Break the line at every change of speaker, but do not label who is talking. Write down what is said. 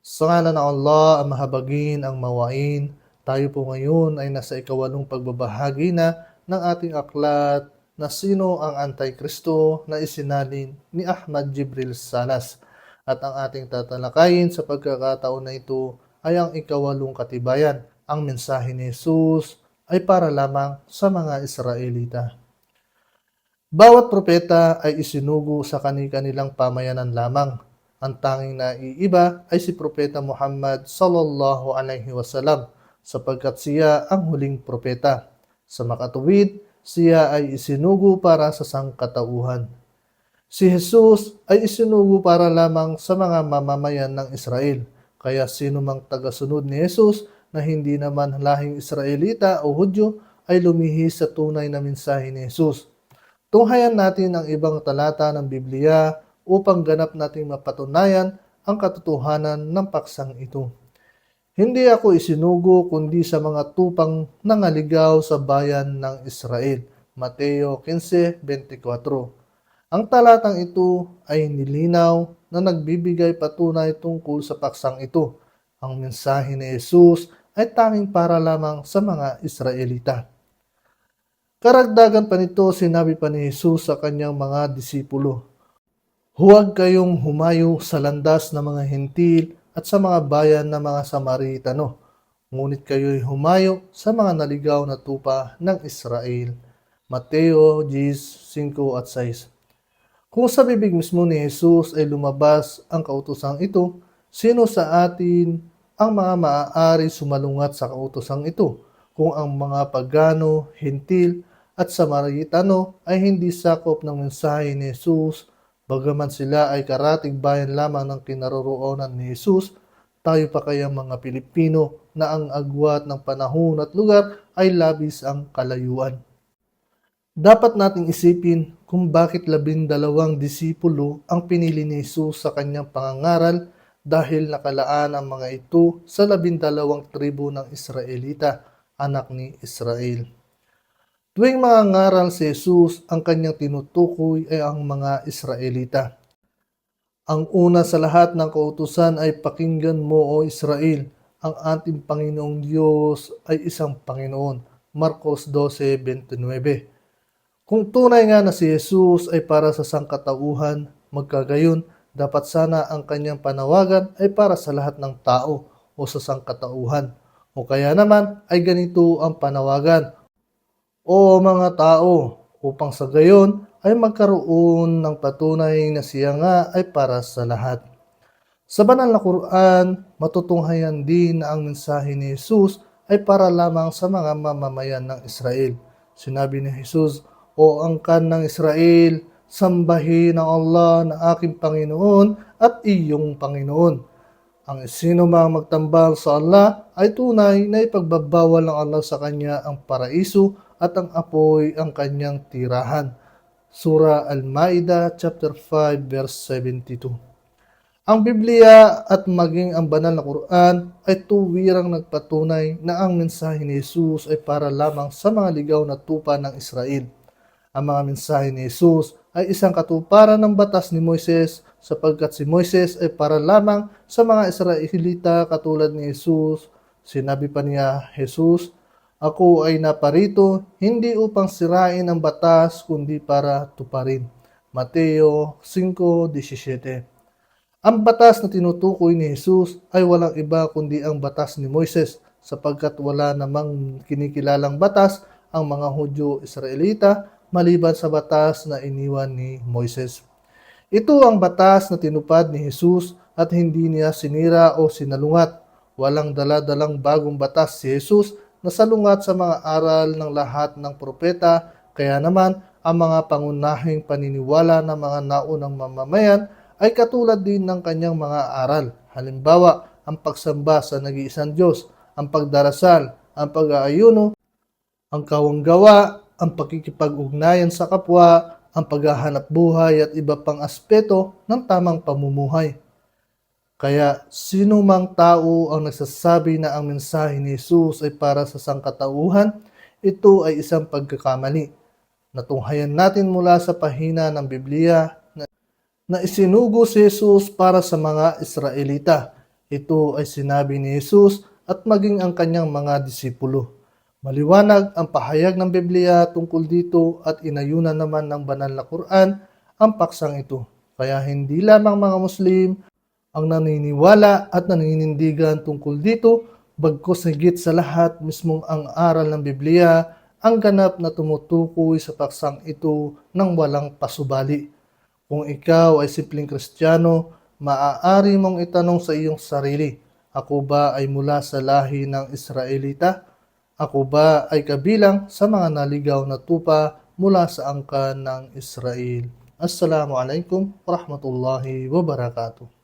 Sa ngala ng Allah, ang mahabagin, ang mawain, tayo po ngayon ay nasa ikawalong pagbabahagi na ng ating aklat na sino ang Antikristo na isinalin ni Ahmad Jibril Salas. At ang ating tatalakayin sa pagkakataon na ito ay ang ikawalong katibayan. Ang mensahe ni Jesus ay para lamang sa mga Israelita. Bawat propeta ay isinugo sa kani-kanilang pamayanan lamang. Ang tanging naiiba ay si Propeta Muhammad sallallahu alaihi wasallam sapagkat siya ang huling propeta. Sa makatuwid, siya ay isinugo para sa sangkatauhan. Si Jesus ay isinugo para lamang sa mga mamamayan ng Israel. Kaya sino mang tagasunod ni Jesus na hindi naman lahing Israelita o Hudyo ay lumihis sa tunay na mensahe ni Jesus. Tunghayan natin ang ibang talata ng Biblia upang ganap nating mapatunayan ang katotohanan ng paksang ito. Hindi ako isinugo kundi sa mga tupang nangaligaw sa bayan ng Israel. Mateo 15:24. Ang talatang ito ay nilinaw na nagbibigay patunay tungkol sa paksang ito. Ang mensahe ni Jesus ay tanging para lamang sa mga Israelita. Karagdagan pa nito, sinabi pa ni Jesus sa kanyang mga disipulo, Huwag kayong humayo sa landas ng mga hentil at sa mga bayan ng mga Samaritano, ngunit kayo'y humayo sa mga naligaw na tupa ng Israel. Mateo 10:5 at 6 Kung sa bibig mismo ni Jesus ay lumabas ang kautosang ito, sino sa atin ang mga maaari sumalungat sa kautosang ito? Kung ang mga pagano, hentil, at Samaritano ay hindi sakop ng mensahe ni Jesus, bagaman sila ay karatig bayan lamang ng kinaroroonan ni Jesus, tayo pa kaya mga Pilipino na ang agwat ng panahon at lugar ay labis ang kalayuan. Dapat nating isipin kung bakit labindalawang disipulo ang pinili ni Jesus sa kanyang pangangaral dahil nakalaan ang mga ito sa labindalawang tribu ng Israelita, anak ni Israel. Tuwing mga ngaral si Jesus, ang kanyang tinutukoy ay ang mga Israelita. Ang una sa lahat ng kautusan ay pakinggan mo o Israel, ang ating Panginoong Diyos ay isang Panginoon. Marcos 12:29. Kung tunay nga na si Jesus ay para sa sangkatauhan, magkagayon, dapat sana ang kanyang panawagan ay para sa lahat ng tao o sa sangkatauhan. O kaya naman ay ganito ang panawagan, o mga tao upang sa gayon ay magkaroon ng patunay na siya nga ay para sa lahat. Sa banal na Quran, matutunghayan din na ang mensahe ni Jesus ay para lamang sa mga mamamayan ng Israel. Sinabi ni Jesus, O angkan ng Israel, sambahin ang Allah na aking Panginoon at iyong Panginoon. Ang sino mang magtambal sa Allah ay tunay na ipagbabawal ng Allah sa kanya ang paraiso at ang apoy ang kanyang tirahan. Surah Al-Ma'idah chapter 5 verse 72. Ang Biblia at maging ang banal na Quran ay tuwirang nagpatunay na ang mensahe ni Jesus ay para lamang sa mga ligaw na tupa ng Israel. Ang mga mensahe ni Jesus ay isang katuparan ng batas ni Moises sapagkat si Moises ay para lamang sa mga Israelita katulad ni Jesus. Sinabi pa niya, Jesus, ako ay naparito hindi upang sirain ang batas kundi para tuparin. Mateo 5.17 Ang batas na tinutukoy ni Jesus ay walang iba kundi ang batas ni Moises sapagkat wala namang kinikilalang batas ang mga Hudyo Israelita maliban sa batas na iniwan ni Moises. Ito ang batas na tinupad ni Jesus at hindi niya sinira o sinalungat. Walang daladalang bagong batas si Jesus na salungat sa mga aral ng lahat ng propeta, kaya naman ang mga pangunahing paniniwala ng mga naunang mamamayan ay katulad din ng kanyang mga aral. Halimbawa, ang pagsamba sa nag-iisang Diyos, ang pagdarasal, ang pag-aayuno, ang kawanggawa, ang pakikipag-ugnayan sa kapwa, ang paghahanap buhay at iba pang aspeto ng tamang pamumuhay. Kaya sino mang tao ang nagsasabi na ang mensahe ni Jesus ay para sa sangkatauhan, ito ay isang pagkakamali. Natunghayan natin mula sa pahina ng Biblia na, na isinugo si Jesus para sa mga Israelita. Ito ay sinabi ni Jesus at maging ang kanyang mga disipulo. Maliwanag ang pahayag ng Biblia tungkol dito at inayunan naman ng banal na Quran ang paksang ito. Kaya hindi lamang mga Muslim ang naniniwala at naninindigan tungkol dito, bagkus higit sa lahat mismong ang aral ng Biblia ang ganap na tumutukoy sa paksang ito ng walang pasubali. Kung ikaw ay simpleng Kristiyano, maaari mong itanong sa iyong sarili, ako ba ay mula sa lahi ng Israelita? Ako ba ay kabilang sa mga naligaw na tupa mula sa angkan ng Israel? Assalamualaikum warahmatullahi wabarakatuh.